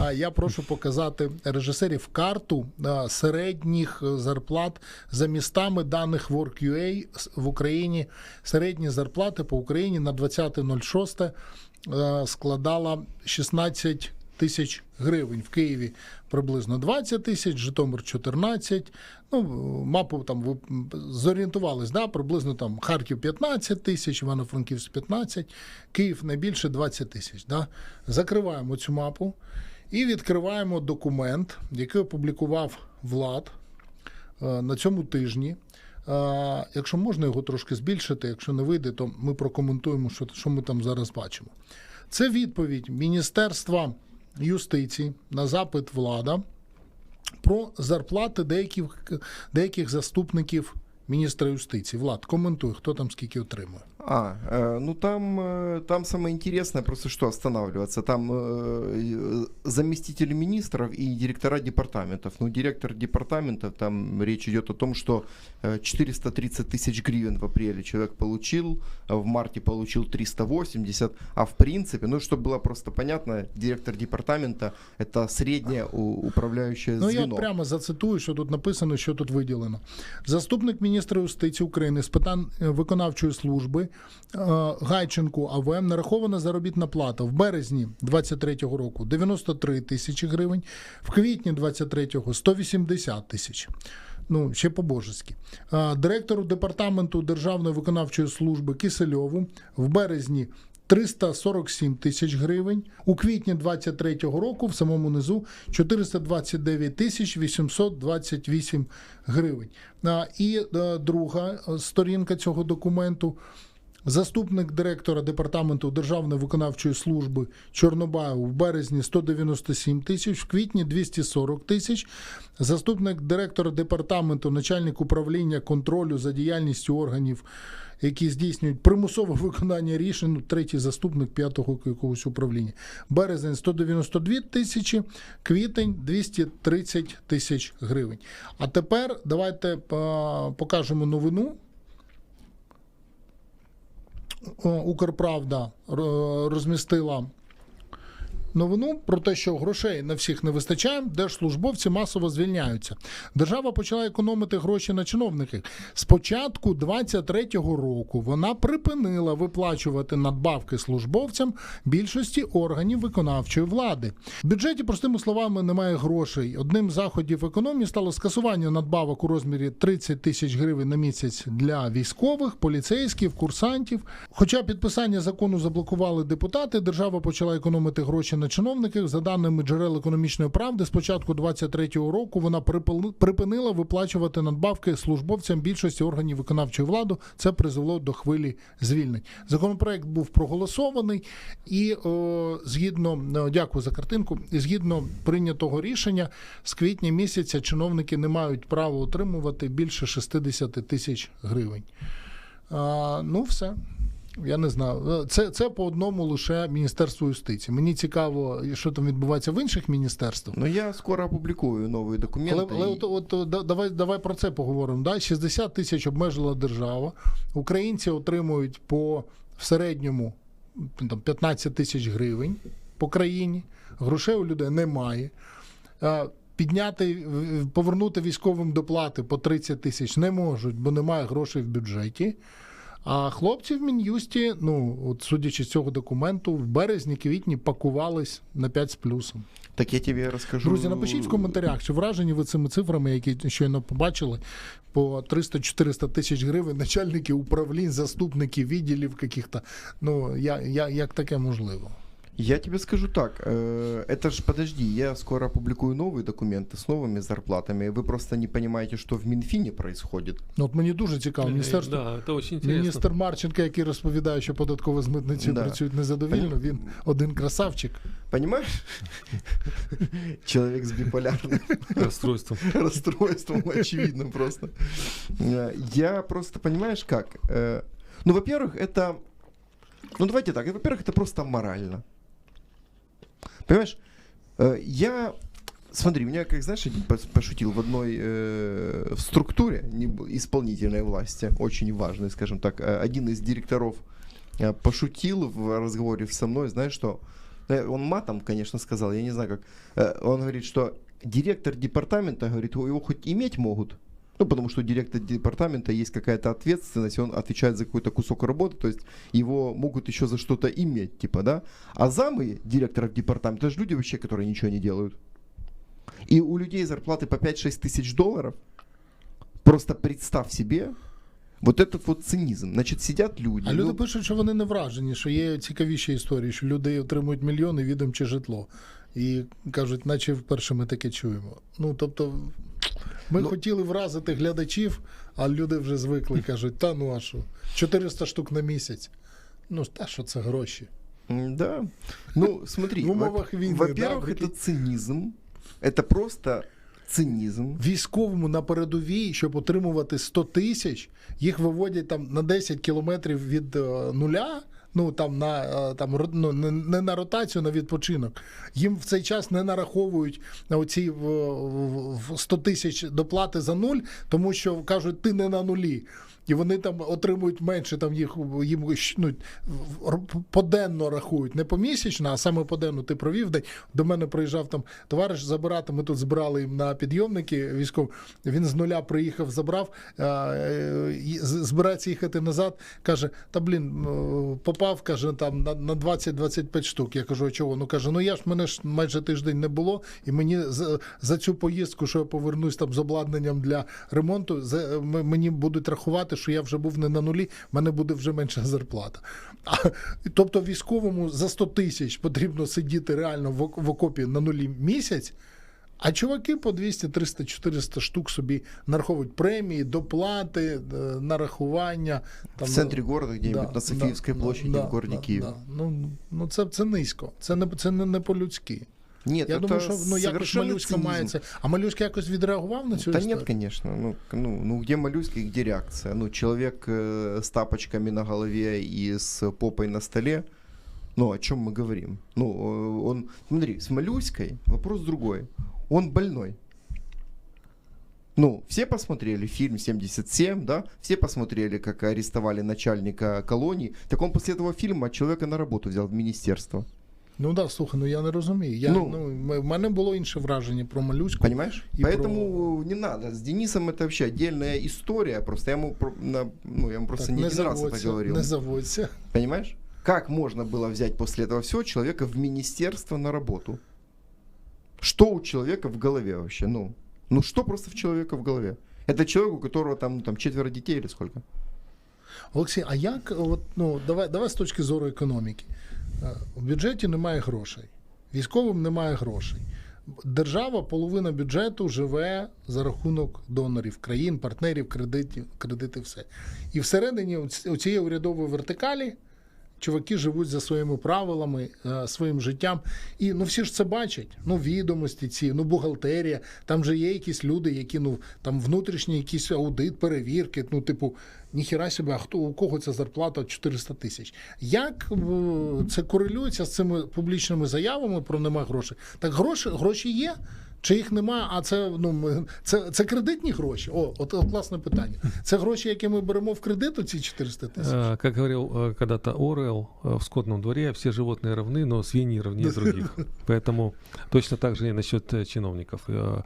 а, я прошу показати режисерів карту середніх е, зарплат за містами даних Work.ua в Україні. Середні зарплати по Україні на 20.06 е, складала 16 тисяч гривень. В Києві приблизно 20 тисяч, Житомир 14. Ну, мапу там ви зорієнтувались, да? приблизно там Харків 15 тисяч, Івано-Франківськ 15, Київ найбільше 20 тисяч. Да? Закриваємо цю мапу і відкриваємо документ, який опублікував Влад е, на цьому тижні. Е, Якщо можна його трошки збільшити, якщо не вийде, то ми прокоментуємо, що, що ми там зараз бачимо. Це відповідь Міністерства юстиції на запит влада про зарплати деяких, деяких заступників міністра юстиції. Влад, коментуй, хто там скільки отримує. А, э, ну там, э, там самое интересное просто что останавливаться. Там э, заместители министров и директора департаментов. Ну, директор департаментов, там речь идет о том, что э, 430 тысяч гривен в апреле человек получил, а в марте получил 380, а в принципе, ну, чтобы было просто понятно, директор департамента это среднее у- управляющее Ну, я звено. от прямо зацитую, що тут написано, що тут виділено. Заступник міністра юстиції України з питань е, виконавчої служби е, Гайченку АВМ нарахована заробітна плата в березні 23-го року 93 тисячі гривень, в квітні 23-го 180 тисяч. Ну, ще по-божески. А, Директору департаменту Державної виконавчої служби Кисельову в березні 347 тисяч гривень. У квітні 23-го року в самому низу 429 тисяч 828 гривень. А, І е, друга е, сторінка цього документу. Заступник директора департаменту Державної виконавчої служби Чорнобаєв в березні 197 тисяч, в квітні 240 тисяч. Заступник директора департаменту, начальник управління контролю за діяльністю органів, які здійснюють примусове виконання рішень, ну, третій заступник п'ятого якогось управління. Березень 192 тисячі, квітень 230 тисяч гривень. А тепер давайте покажемо новину. Укрправда ро- розмістила новину про те, що грошей на всіх не вистачає, держслужбовці масово звільняються. Держава почала економити гроші на чиновників. З початку 23-го року вона припинила виплачувати надбавки службовцям більшості органів виконавчої влади. В бюджеті, простими словами, немає грошей. Одним з заходів економії стало скасування надбавок у розмірі 30 тисяч гривень на місяць для військових, поліцейських, курсантів. Хоча підписання закону заблокували депутати, держава почала економити гроші на чиновників. За даними джерел економічної правди, з початку 23-го року вона припинила виплачувати надбавки службовцям більшості органів виконавчої влади. Це призвело до хвилі звільнень. Законопроект був проголосований, і о, згідно е, дякую за картинку. І згідно прийнятого рішення, з квітня місяця чиновники не мають права отримувати більше 60 тисяч гривень. А, ну, все. Я не знаю. Це, це по одному лише Міністерству юстиції. Мені цікаво, що там відбувається в інших міністерствах. Но я скоро опубликую новые документы. Але, але и- от, от, да- давай, давай про це поговоримо. Да? 60 тисяч обмежила держава. Українці отримують по в середньому там, 15 тисяч гривень по країні. Грошей у людей немає. Підняти, повернути військовим доплати по 30 тисяч не можуть, бо немає грошей в бюджеті. А хлопці в Мін'юсті, ну, от судячи з цього документу, в березні-квітні пакувались на 5 з плюсом. Так я тобі розкажу. Друзі, напишіть в коментарях, чи вражені ви цими цифрами, які щойно побачили, по 300-400 тисяч гривень начальники управлінь, заступники відділів каких-то. Ну, я, я, як таке можливо? Я тебе скажу так, э, это ж подожди, я скоро опубликую новые документы с новыми зарплатами. Вы просто не понимаете, что в Минфине происходит. Ну, от мені дуже цікаво. Міністерство. Да, это очень интересно. Міністр Марченко, який розповідає, що податково з митницею Да. працюють незадовільно, він один красавчик. Понимаешь? Человек с биполярным Расстройством. расстройством, очевидно просто. Э, Я просто, понимаешь, как? Э, Ну, во-первых, это... Ну, давайте так. Во-первых, это просто морально. Понимаешь? Э, Я... Смотри, меня, как знаешь, пошутил в одной э, в структуре исполнительной власти, очень важной, скажем так, э, один из директоров пошутил в разговоре со мной, знаешь что? он матом, конечно, сказал, я не знаю как, он говорит, что директор департамента, говорит, его хоть иметь могут, ну, потому что у директора департамента есть какая-то ответственность, он отвечает за какой-то кусок работы, то есть его могут еще за что-то иметь, типа, да. А замы директоров департамента, это же люди вообще, которые ничего не делают. И у людей зарплаты по 5-6 тысяч долларов. Просто представь себе, вот этот вот цинизм. Значит, сидят люди. А люди ну, пишуть, що вони не вражені, що є цікавіші історії, що люди отримують мільйони відомче житло. І кажуть, наче вперше ми таке чуємо. Ну тобто, ми Ну- хотіли вразити глядачів, а люди вже звикли, кажуть, та ну а що, 400 штук на місяць. Ну, та що це гроші. м, Да. Ну, смотри, В во- умовах війни, во-первых, да, это прикинь. цинизм. Это просто цинизм. Військовому на передовій, щоб отримувати 100 тисяч, їх виводять там на 10 кілометрів від е, нуля. Ну там на е, там ну, не, на ротацію, на відпочинок. Їм в цей час не нараховують на оці в, в- в 100 тисяч доплати за нуль, тому що кажуть, ти не на нулі. І вони там отримують менше, там їх їм ну, поденно рахують, не помісячно, а саме поденно ти провів день. До мене приїжджав там товариш забирати. Ми тут збирали їм на підйомники військов. Він з нуля приїхав, забрав, е, е, збирається їхати назад. Каже: Та блін, попав, каже, там на, на 20-25 штук. Я кажу, а чого? Ну каже, ну я ж мене ж майже тиждень не було, і мені за, за цю поїздку, що я повернусь там з обладнанням для ремонту, за, мені будуть рахувати, що я вже був не на нулі, в мене буде вже менша зарплата. А, тобто військовому за 100 тисяч потрібно сидіти реально в, в окопі на нулі місяць. А чуваки по 200, 300, 400 штук собі нараховують премії, доплати, е, нарахування. Там, в центре города, где-нибудь да, на Софиевской да, площади да, в городе да, Киев. да. Ну, ну це, це низько. Це не, це не, не по-людськи. Нет, Я это думаю, що ну, якось совершенно Малюська цинизм. має це. А Малюська якось відреагував на цю Да історію? нет, конечно. Ну, к- ну, ну где моллюски, где реакция? Ну, человек э, с тапочками на голове и с попой на столе. Ну, о чем мы говорим? Ну, э, он, смотри, с моллюской вопрос другой. Он больной. Ну, все посмотрели фильм 77, да? Все посмотрели, как арестовали начальника колонии. Так он после этого фильма человека на работу взял в министерство. Ну да, слухай, ну я не розумію. Я, ну, Ну, м- в мене було інше враження про Малюську. Понимаешь? И Поэтому не надо. С Денисом это вообще отдельная история. Просто я ему, про- на- ну, я ему просто не один раз это говорил. не заводься. Понимаешь? Как можно было взять после этого всего человека в министерство на работу? Что у человека в голове вообще? Ну, ну что просто в человека в голове? Это человек, у которого там, ну, там четверо детей или сколько? Олексій, а як от, ну, давай, давай з точки зору економіки. Е, У бюджеті немає грошей, військовим немає грошей. Держава, половина бюджету живе за рахунок донорів, країн, партнерів, кредитів, кредити, все. І всередині цієї урядової вертикалі чуваки живуть за своїми правилами, е, своїм життям. І ну всі ж це бачать. Ну, відомості ці, ну, бухгалтерія. Там же є якісь люди, які ну там внутрішній якийсь аудит, перевірки. Ну, типу, ніхіра себе, а хто у кого ця зарплата 400 тисяч? Як е, це корелюється з цими публічними заявами про нема грошей? Так гроші, гроші є. Чи їх нема, а це ну ми- це, це кредитні гроші? О, от, от класне питання. Це гроші, які ми беремо в кредит, оці 400 тисяч. Э, А, Как говорил э, когда-то Орел, э, в скотном дворе все животные равны, но свиньи равнее других. Поэтому точно так же и насчет э, чиновников. Э,